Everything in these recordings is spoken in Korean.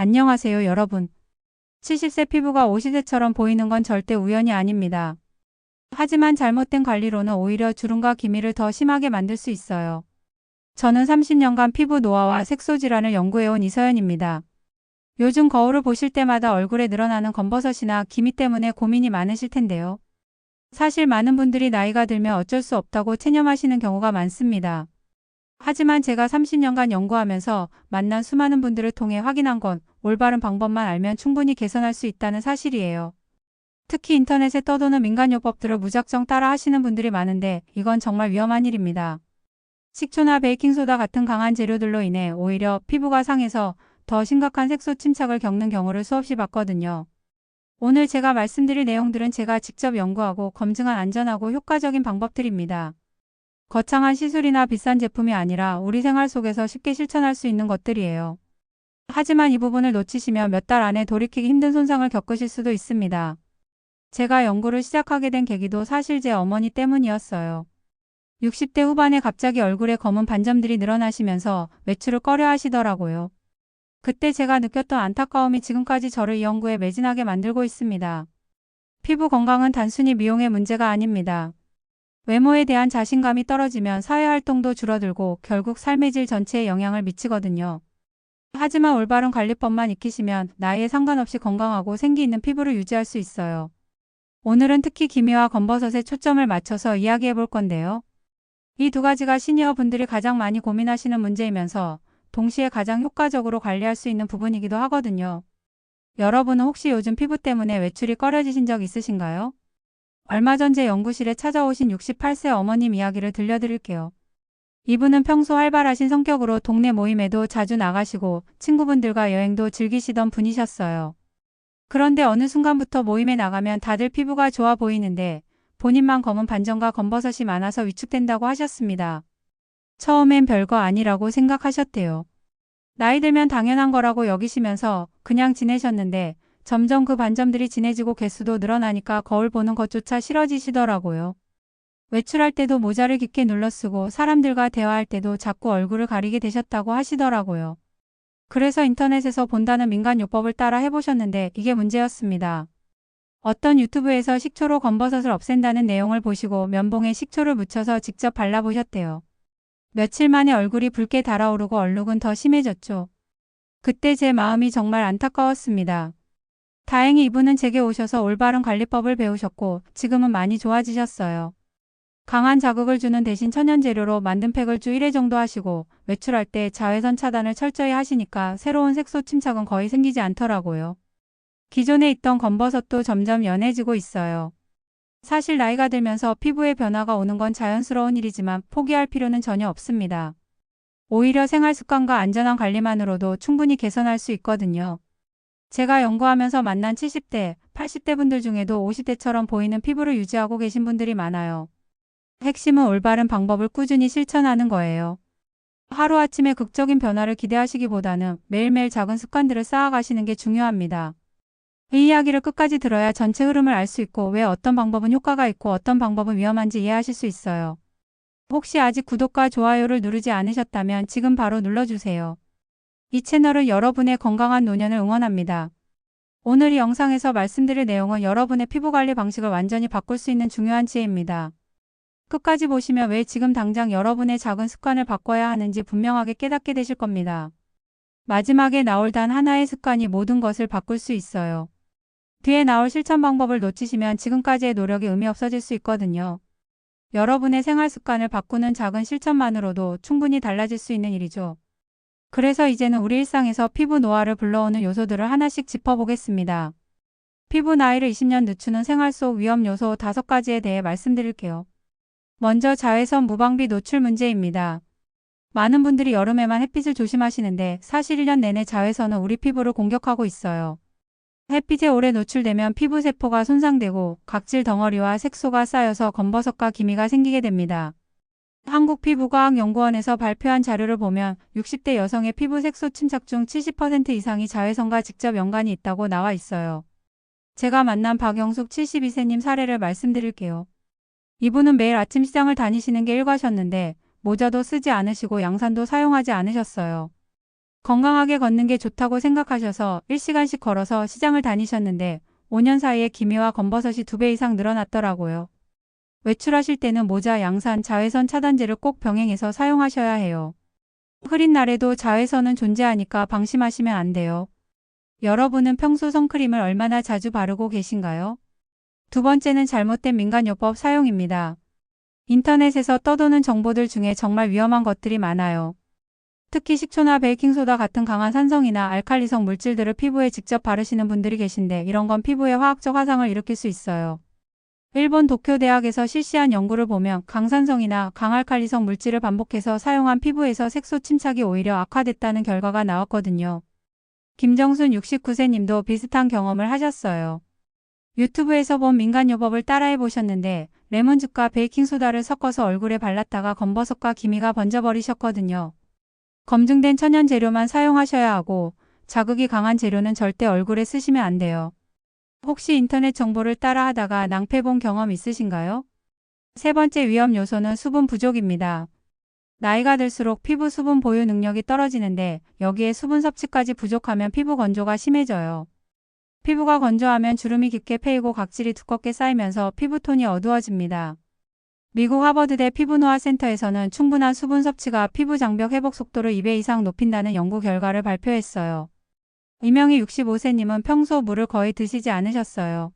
안녕하세요, 여러분. 70세 피부가 50세처럼 보이는 건 절대 우연이 아닙니다. 하지만 잘못된 관리로는 오히려 주름과 기미를 더 심하게 만들 수 있어요. 저는 30년간 피부 노화와 색소 질환을 연구해온 이서연입니다. 요즘 거울을 보실 때마다 얼굴에 늘어나는 검버섯이나 기미 때문에 고민이 많으실 텐데요. 사실 많은 분들이 나이가 들면 어쩔 수 없다고 체념하시는 경우가 많습니다. 하지만 제가 30년간 연구하면서 만난 수많은 분들을 통해 확인한 건 올바른 방법만 알면 충분히 개선할 수 있다는 사실이에요. 특히 인터넷에 떠도는 민간요법들을 무작정 따라 하시는 분들이 많은데 이건 정말 위험한 일입니다. 식초나 베이킹소다 같은 강한 재료들로 인해 오히려 피부가 상해서 더 심각한 색소 침착을 겪는 경우를 수없이 봤거든요. 오늘 제가 말씀드릴 내용들은 제가 직접 연구하고 검증한 안전하고 효과적인 방법들입니다. 거창한 시술이나 비싼 제품이 아니라 우리 생활 속에서 쉽게 실천할 수 있는 것들이에요. 하지만 이 부분을 놓치시면 몇 달 안에 돌이키기 힘든 손상을 겪으실 수도 있습니다. 제가 연구를 시작하게 된 계기도 사실 제 어머니 때문이었어요. 60대 후반에 갑자기 얼굴에 검은 반점들이 늘어나시면서 외출을 꺼려 하시더라고요. 그때 제가 느꼈던 안타까움이 지금까지 저를 이 연구에 매진하게 만들고 있습니다. 피부 건강은 단순히 미용의 문제가 아닙니다. 외모에 대한 자신감이 떨어지면 사회활동도 줄어들고 결국 삶의 질 전체에 영향을 미치거든요. 하지만 올바른 관리법만 익히시면 나이에 상관없이 건강하고 생기 있는 피부를 유지할 수 있어요. 오늘은 특히 기미와 검버섯에 초점을 맞춰서 이야기해 볼 건데요. 이 두 가지가 시니어 분들이 가장 많이 고민하시는 문제이면서 동시에 가장 효과적으로 관리할 수 있는 부분이기도 하거든요. 여러분은 혹시 요즘 피부 때문에 외출이 꺼려지신 적 있으신가요? 얼마 전 제 연구실에 찾아오신 68세 어머님 이야기를 들려드릴게요. 이분은 평소 활발하신 성격으로 동네 모임에도 자주 나가시고 친구분들과 여행도 즐기시던 분이셨어요. 그런데 어느 순간부터 모임에 나가면 다들 피부가 좋아 보이는데 본인만 검은 반점과 검버섯이 많아서 위축된다고 하셨습니다. 처음엔 별거 아니라고 생각하셨대요. 나이 들면 당연한 거라고 여기시면서 그냥 지내셨는데 점점 그 반점들이 진해지고 개수도 늘어나니까 거울 보는 것조차 싫어지시더라고요. 외출할 때도 모자를 깊게 눌러 쓰고 사람들과 대화할 때도 자꾸 얼굴을 가리게 되셨다고 하시더라고요. 그래서 인터넷에서 본다는 민간요법을 따라 해보셨는데 이게 문제였습니다. 어떤 유튜브에서 식초로 검버섯을 없앤다는 내용을 보시고 면봉에 식초를 묻혀서 직접 발라보셨대요. 며칠 만에 얼굴이 붉게 달아오르고 얼룩은 더 심해졌죠. 그때 제 마음이 정말 안타까웠습니다. 다행히 이분은 제게 오셔서 올바른 관리법을 배우셨고 지금은 많이 좋아지셨어요. 강한 자극을 주는 대신 천연 재료로 만든 팩을 주 1회 정도 하시고 외출할 때 자외선 차단을 철저히 하시니까 새로운 색소 침착은 거의 생기지 않더라고요. 기존에 있던 검버섯도 점점 연해지고 있어요. 사실 나이가 들면서 피부에 변화가 오는 건 자연스러운 일이지만 포기할 필요는 전혀 없습니다. 오히려 생활 습관과 안전한 관리만으로도 충분히 개선할 수 있거든요. 제가 연구하면서 만난 70대, 80대 분들 중에도 50대처럼 보이는 피부를 유지하고 계신 분들이 많아요. 핵심은 올바른 방법을 꾸준히 실천하는 거예요. 하루아침에 극적인 변화를 기대하시기보다는 매일매일 작은 습관들을 쌓아가시는 게 중요합니다. 이 이야기를 끝까지 들어야 전체 흐름을 알 수 있고 왜 어떤 방법은 효과가 있고 어떤 방법은 위험한지 이해하실 수 있어요. 혹시 아직 구독과 좋아요를 누르지 않으셨다면 지금 바로 눌러주세요. 이 채널은 여러분의 건강한 노년을 응원합니다. 오늘 이 영상에서 말씀드릴 내용은 여러분의 피부관리 방식을 완전히 바꿀 수 있는 중요한 지혜입니다. 끝까지 보시면 왜 지금 당장 여러분의 작은 습관을 바꿔야 하는지 분명하게 깨닫게 되실 겁니다. 마지막에 나올 단 하나의 습관이 모든 것을 바꿀 수 있어요. 뒤에 나올 실천 방법을 놓치시면 지금까지의 노력이 의미 없어질 수 있거든요. 여러분의 생활 습관을 바꾸는 작은 실천만으로도 충분히 달라질 수 있는 일이죠. 그래서 이제는 우리 일상에서 피부 노화를 불러오는 요소들을 하나씩 짚어보겠습니다. 피부 나이를 20년 늦추는 생활 속 위험 요소 5가지에 대해 말씀드릴게요. 먼저 자외선 무방비 노출 문제입니다. 많은 분들이 여름에만 햇빛을 조심하시는데 사실 1년 내내 자외선은 우리 피부를 공격하고 있어요. 햇빛에 오래 노출되면 피부 세포가 손상되고 각질 덩어리와 색소가 쌓여서 검버섯과 기미가 생기게 됩니다. 한국피부과학연구원에서 발표한 자료를 보면 60대 여성의 피부 색소 침착 중 70% 이상이 자외선과 직접 연관이 있다고 나와 있어요. 제가 만난 박영숙 72세님 사례를 말씀드릴게요. 이분은 매일 아침 시장을 다니시는 게 일과셨는데 모자도 쓰지 않으시고 양산도 사용하지 않으셨어요. 건강하게 걷는 게 좋다고 생각하셔서 1시간씩 걸어서 시장을 다니셨는데 5년 사이에 기미와 검버섯이 2배 이상 늘어났더라고요. 외출하실 때는 모자, 양산, 자외선 차단제를 꼭 병행해서 사용하셔야 해요. 흐린 날에도 자외선은 존재하니까 방심하시면 안 돼요. 여러분은 평소 선크림을 얼마나 자주 바르고 계신가요? 두 번째는 잘못된 민간요법 사용입니다. 인터넷에서 떠도는 정보들 중에 정말 위험한 것들이 많아요. 특히 식초나 베이킹소다 같은 강한 산성이나 알칼리성 물질들을 피부에 직접 바르시는 분들이 계신데 이런 건 피부에 화학적 화상을 일으킬 수 있어요. 일본 도쿄대학에서 실시한 연구를 보면 강산성이나 강알칼리성 물질을 반복해서 사용한 피부에서 색소 침착이 오히려 악화됐다는 결과가 나왔거든요. 김정순 69세 님도 비슷한 경험을 하셨어요. 유튜브에서 본 민간요법을 따라해 보셨는데 레몬즙과 베이킹소다를 섞어서 얼굴에 발랐다가 검버섯과 기미가 번져버리셨거든요. 검증된 천연 재료만 사용하셔야 하고 자극이 강한 재료는 절대 얼굴에 쓰시면 안 돼요. 혹시 인터넷 정보를 따라 하다가 낭패 본 경험 있으신가요? 세 번째 위험 요소는 수분 부족입니다. 나이가 들수록 피부 수분 보유 능력이 떨어지는데 여기에 수분 섭취까지 부족하면 피부 건조가 심해져요. 피부가 건조하면 주름이 깊게 패이고 각질이 두껍게 쌓이면서 피부톤이 어두워집니다. 미국 하버드대 피부노화센터에서는 충분한 수분 섭취가 피부 장벽 회복 속도를 2배 이상 높인다는 연구 결과를 발표했어요. 이명희 65세님은 평소 물을 거의 드시지 않으셨어요.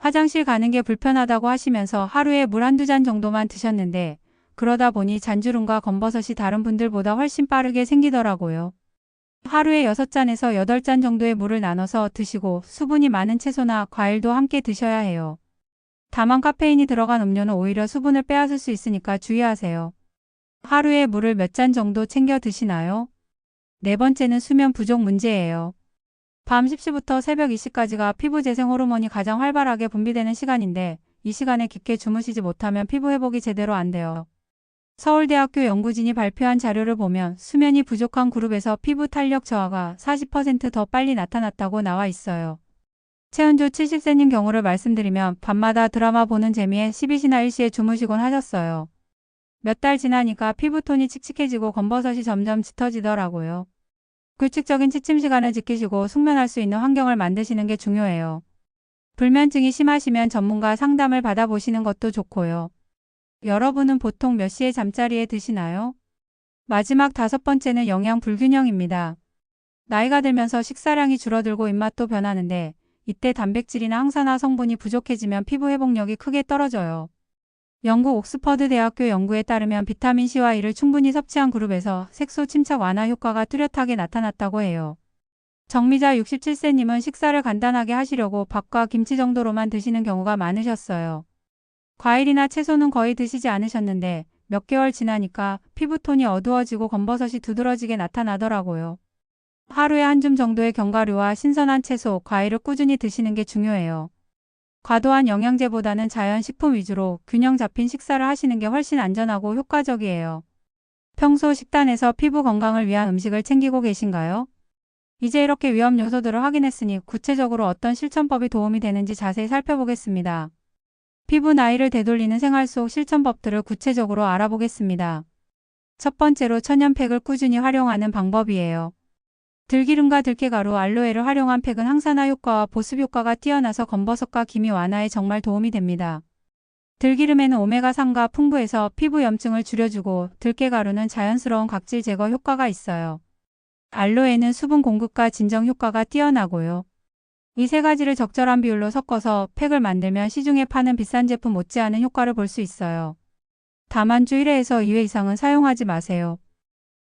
화장실 가는 게 불편하다고 하시면서 하루에 물 한두 잔 정도만 드셨는데 그러다 보니 잔주름과 검버섯이 다른 분들보다 훨씬 빠르게 생기더라고요. 하루에 6잔에서 8잔 정도의 물을 나눠서 드시고 수분이 많은 채소나 과일도 함께 드셔야 해요. 다만 카페인이 들어간 음료는 오히려 수분을 빼앗을 수 있으니까 주의하세요. 하루에 물을 몇 잔 정도 챙겨 드시나요? 네 번째는 수면 부족 문제예요. 밤 10시부터 새벽 2시까지가 피부 재생 호르몬이 가장 활발하게 분비되는 시간인데 이 시간에 깊게 주무시지 못하면 피부 회복이 제대로 안 돼요. 서울대학교 연구진이 발표한 자료를 보면 수면이 부족한 그룹에서 피부 탄력 저하가 40%더 빨리 나타났다고 나와 있어요. 최은조 70세님 경우를 말씀드리면 밤마다 드라마 보는 재미에 12시나 1시에 주무시곤 하셨어요. 몇 달 지나니까 피부톤이 칙칙해지고 검버섯이 점점 짙어지더라고요. 규칙적인 취침 시간을 지키시고 숙면할 수 있는 환경을 만드시는 게 중요해요. 불면증이 심하시면 전문가 상담을 받아보시는 것도 좋고요. 여러분은 보통 몇 시에 잠자리에 드시나요? 마지막 다섯 번째는 영양 불균형입니다. 나이가 들면서 식사량이 줄어들고 입맛도 변하는데 이때 단백질이나 항산화 성분이 부족해지면 피부 회복력이 크게 떨어져요. 영국 옥스퍼드 대학교 연구에 따르면 비타민C와 E를 충분히 섭취한 그룹에서 색소 침착 완화 효과가 뚜렷하게 나타났다고 해요. 정미자 67세님은 식사를 간단하게 하시려고 밥과 김치 정도로만 드시는 경우가 많으셨어요. 과일이나 채소는 거의 드시지 않으셨는데 몇 개월 지나니까 피부톤이 어두워지고 검버섯이 두드러지게 나타나더라고요. 하루에 한 줌 정도의 견과류와 신선한 채소, 과일을 꾸준히 드시는 게 중요해요. 과도한 영양제보다는 자연 식품 위주로 균형 잡힌 식사를 하시는 게 훨씬 안전하고 효과적이에요. 평소 식단에서 피부 건강을 위한 음식을 챙기고 계신가요? 이제 이렇게 위험 요소들을 확인했으니 구체적으로 어떤 실천법이 도움이 되는지 자세히 살펴보겠습니다. 피부 나이를 되돌리는 생활 속 실천법들을 구체적으로 알아보겠습니다. 첫 번째로 천연팩을 꾸준히 활용하는 방법이에요. 들기름과 들깨가루, 알로에를 활용한 팩은 항산화 효과와 보습 효과가 뛰어나서 검버섯과 기미 완화에 정말 도움이 됩니다. 들기름에는 오메가3가 풍부해서 피부 염증을 줄여주고 들깨가루는 자연스러운 각질 제거 효과가 있어요. 알로에는 수분 공급과 진정 효과가 뛰어나고요. 이 세 가지를 적절한 비율로 섞어서 팩을 만들면 시중에 파는 비싼 제품 못지않은 효과를 볼 수 있어요. 다만 주 1회에서 2회 이상은 사용하지 마세요.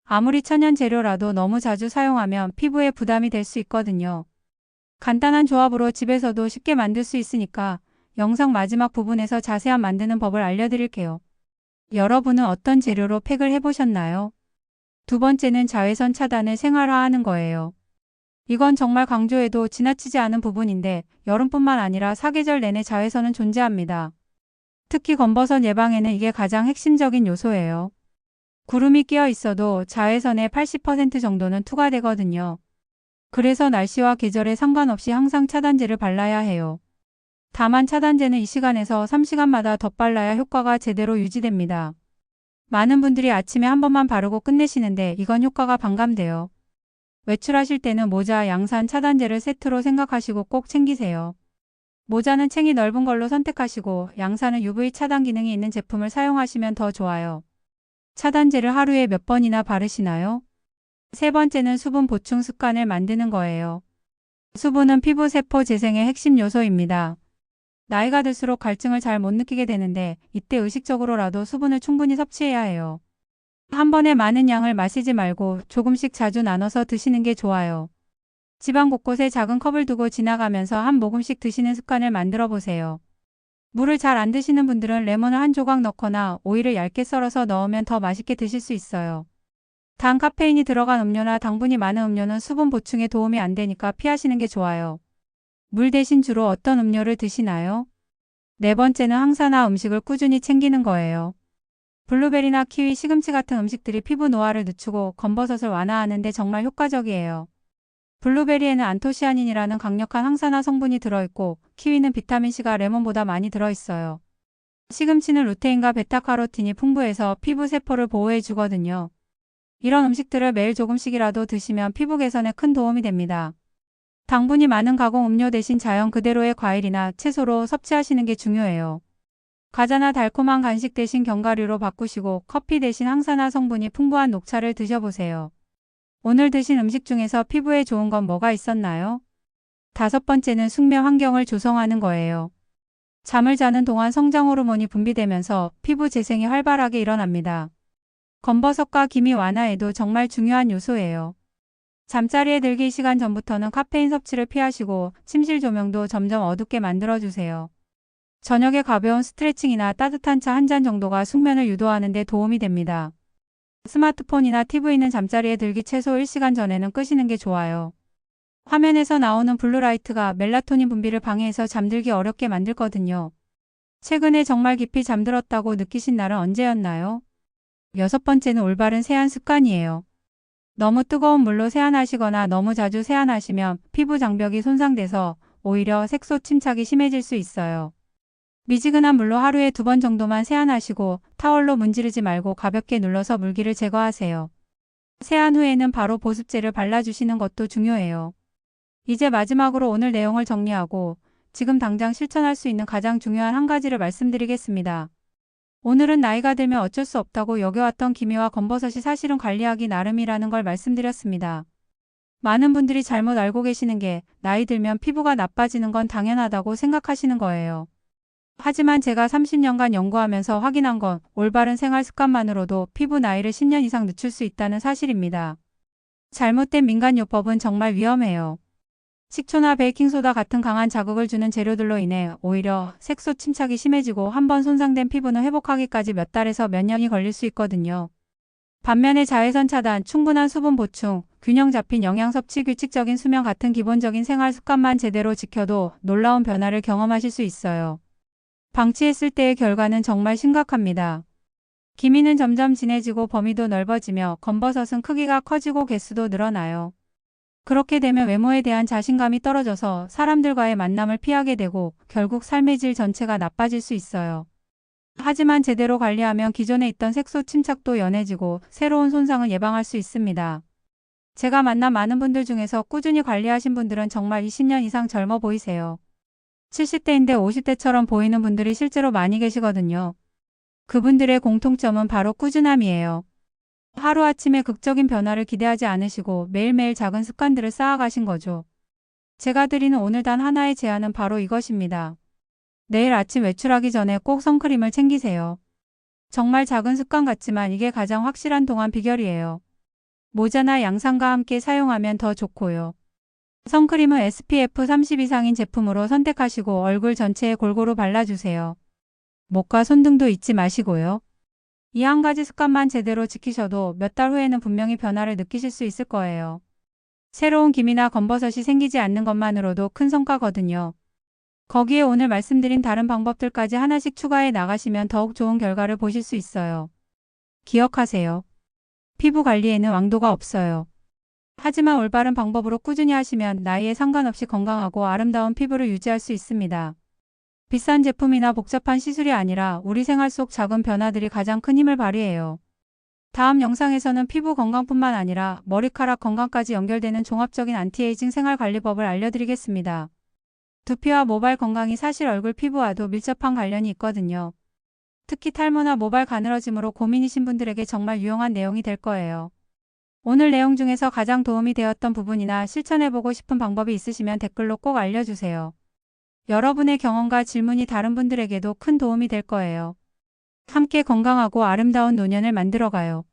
아무리 천연 재료라도 너무 자주 사용하면 피부에 부담이 될 수 있거든요. 간단한 조합으로 집에서도 쉽게 만들 수 있으니까 영상 마지막 부분에서 자세한 만드는 법을 알려드릴게요. 여러분은 어떤 재료로 팩을 해보셨나요? 두 번째는 자외선 차단을 생활화하는 거예요. 이건 정말 강조해도 지나치지 않은 부분인데 여름뿐만 아니라 사계절 내내 자외선은 존재합니다. 특히 검버섯 예방에는 이게 가장 핵심적인 요소예요. 구름이 끼어 있어도 자외선의 80% 정도는 투과되거든요. 그래서 날씨와 계절에 상관없이 항상 차단제를 발라야 해요. 다만 차단제는 이 시간에서 3시간마다 덧발라야 효과가 제대로 유지됩니다. 많은 분들이 아침에 한 번만 바르고 끝내시는데 이건 효과가 반감돼요. 외출하실 때는 모자, 양산, 차단제를 세트로 생각하시고 꼭 챙기세요. 모자는 챙이 넓은 걸로 선택하시고 양산은 UV 차단 기능이 있는 제품을 사용하시면 더 좋아요. 차단제를 하루에 몇 번이나 바르시나요? 세 번째는 수분 보충 습관을 만드는 거예요. 수분은 피부 세포 재생의 핵심 요소입니다. 나이가 들수록 갈증을 잘 못 느끼게 되는데 이때 의식적으로라도 수분을 충분히 섭취해야 해요. 한 번에 많은 양을 마시지 말고 조금씩 자주 나눠서 드시는 게 좋아요. 집안 곳곳에 작은 컵을 두고 지나가면서 한 모금씩 드시는 습관을 만들어 보세요. 물을 잘 안 드시는 분들은 레몬을 한 조각 넣거나 오이를 얇게 썰어서 넣으면 더 맛있게 드실 수 있어요. 단 카페인이 들어간 음료나 당분이 많은 음료는 수분 보충에 도움이 안 되니까 피하시는 게 좋아요. 물 대신 주로 어떤 음료를 드시나요? 네 번째는 항산화 음식을 꾸준히 챙기는 거예요. 블루베리나 키위, 시금치 같은 음식들이 피부 노화를 늦추고 검버섯을 완화하는 데 정말 효과적이에요. 블루베리에는 안토시아닌이라는 강력한 항산화 성분이 들어있고 키위는 비타민C가 레몬보다 많이 들어있어요. 시금치는 루테인과 베타카로틴이 풍부해서 피부 세포를 보호해 주거든요. 이런 음식들을 매일 조금씩이라도 드시면 피부 개선에 큰 도움이 됩니다. 당분이 많은 가공 음료 대신 자연 그대로의 과일이나 채소로 섭취하시는 게 중요해요. 과자나 달콤한 간식 대신 견과류로 바꾸시고 커피 대신 항산화 성분이 풍부한 녹차를 드셔보세요. 오늘 드신 음식 중에서 피부에 좋은 건 뭐가 있었나요? 다섯 번째는 숙면 환경을 조성하는 거예요. 잠을 자는 동안 성장 호르몬이 분비되면서 피부 재생이 활발하게 일어납니다. 검버섯과 기미 완화에도 정말 중요한 요소예요. 잠자리에 들기 시간 전부터는 카페인 섭취를 피하시고 침실 조명도 점점 어둡게 만들어주세요. 저녁에 가벼운 스트레칭이나 따뜻한 차 한 잔 정도가 숙면을 유도하는 데 도움이 됩니다. 스마트폰이나 TV는 잠자리에 들기 최소 1시간 전에는 끄시는 게 좋아요. 화면에서 나오는 블루라이트가 멜라토닌 분비를 방해해서 잠들기 어렵게 만들거든요. 최근에 정말 깊이 잠들었다고 느끼신 날은 언제였나요? 여섯 번째는 올바른 세안 습관이에요. 너무 뜨거운 물로 세안하시거나 너무 자주 세안하시면 피부 장벽이 손상돼서 오히려 색소 침착이 심해질 수 있어요. 미지근한 물로 하루에 두 번 정도만 세안하시고 타월로 문지르지 말고 가볍게 눌러서 물기를 제거하세요. 세안 후에는 바로 보습제를 발라주시는 것도 중요해요. 이제 마지막으로 오늘 내용을 정리하고 지금 당장 실천할 수 있는 가장 중요한 한 가지를 말씀드리겠습니다. 오늘은 나이가 들면 어쩔 수 없다고 여겨왔던 기미와 검버섯이 사실은 관리하기 나름이라는 걸 말씀드렸습니다. 많은 분들이 잘못 알고 계시는 게 나이 들면 피부가 나빠지는 건 당연하다고 생각하시는 거예요. 하지만 제가 30년간 연구하면서 확인한 건 올바른 생활 습관만으로도 피부 나이를 10년 이상 늦출 수 있다는 사실입니다. 잘못된 민간요법은 정말 위험해요. 식초나 베이킹소다 같은 강한 자극을 주는 재료들로 인해 오히려 색소 침착이 심해지고 한번 손상된 피부는 회복하기까지 몇 달에서 몇 년이 걸릴 수 있거든요. 반면에 자외선 차단, 충분한 수분 보충, 균형 잡힌 영양 섭취, 규칙적인 수면 같은 기본적인 생활 습관만 제대로 지켜도 놀라운 변화를 경험하실 수 있어요. 방치했을 때의 결과는 정말 심각합니다. 기미는 점점 진해지고 범위도 넓어지며 검버섯은 크기가 커지고 개수도 늘어나요. 그렇게 되면 외모에 대한 자신감이 떨어져서 사람들과의 만남을 피하게 되고 결국 삶의 질 전체가 나빠질 수 있어요. 하지만 제대로 관리하면 기존에 있던 색소 침착도 연해지고 새로운 손상을 예방할 수 있습니다. 제가 만난 많은 분들 중에서 꾸준히 관리하신 분들은 정말 20년 이상 젊어 보이세요. 70대인데 50대처럼 보이는 분들이 실제로 많이 계시거든요. 그분들의 공통점은 바로 꾸준함이에요. 하루아침에 극적인 변화를 기대하지 않으시고 매일매일 작은 습관들을 쌓아가신 거죠. 제가 드리는 오늘 단 하나의 제안은 바로 이것입니다. 내일 아침 외출하기 전에 꼭 선크림을 챙기세요. 정말 작은 습관 같지만 이게 가장 확실한 동안 비결이에요. 모자나 양산과 함께 사용하면 더 좋고요. 선크림은 SPF 30 이상인 제품으로 선택하시고 얼굴 전체에 골고루 발라주세요. 목과 손 등도 잊지 마시고요. 이 한 가지 습관만 제대로 지키셔도 몇 달 후에는 분명히 변화를 느끼실 수 있을 거예요. 새로운 기미나 검버섯이 생기지 않는 것만으로도 큰 성과거든요. 거기에 오늘 말씀드린 다른 방법들까지 하나씩 추가해 나가시면 더욱 좋은 결과를 보실 수 있어요. 기억하세요. 피부 관리에는 왕도가 없어요. 하지만 올바른 방법으로 꾸준히 하시면 나이에 상관없이 건강하고 아름다운 피부를 유지할 수 있습니다. 비싼 제품이나 복잡한 시술이 아니라 우리 생활 속 작은 변화들이 가장 큰 힘을 발휘해요. 다음 영상에서는 피부 건강뿐만 아니라 머리카락 건강까지 연결되는 종합적인 안티에이징 생활관리법을 알려드리겠습니다. 두피와 모발 건강이 사실 얼굴 피부와도 밀접한 관련이 있거든요. 특히 탈모나 모발 가늘어짐으로 고민이신 분들에게 정말 유용한 내용이 될 거예요. 오늘 내용 중에서 가장 도움이 되었던 부분이나 실천해보고 싶은 방법이 있으시면 댓글로 꼭 알려주세요. 여러분의 경험과 질문이 다른 분들에게도 큰 도움이 될 거예요. 함께 건강하고 아름다운 노년을 만들어가요.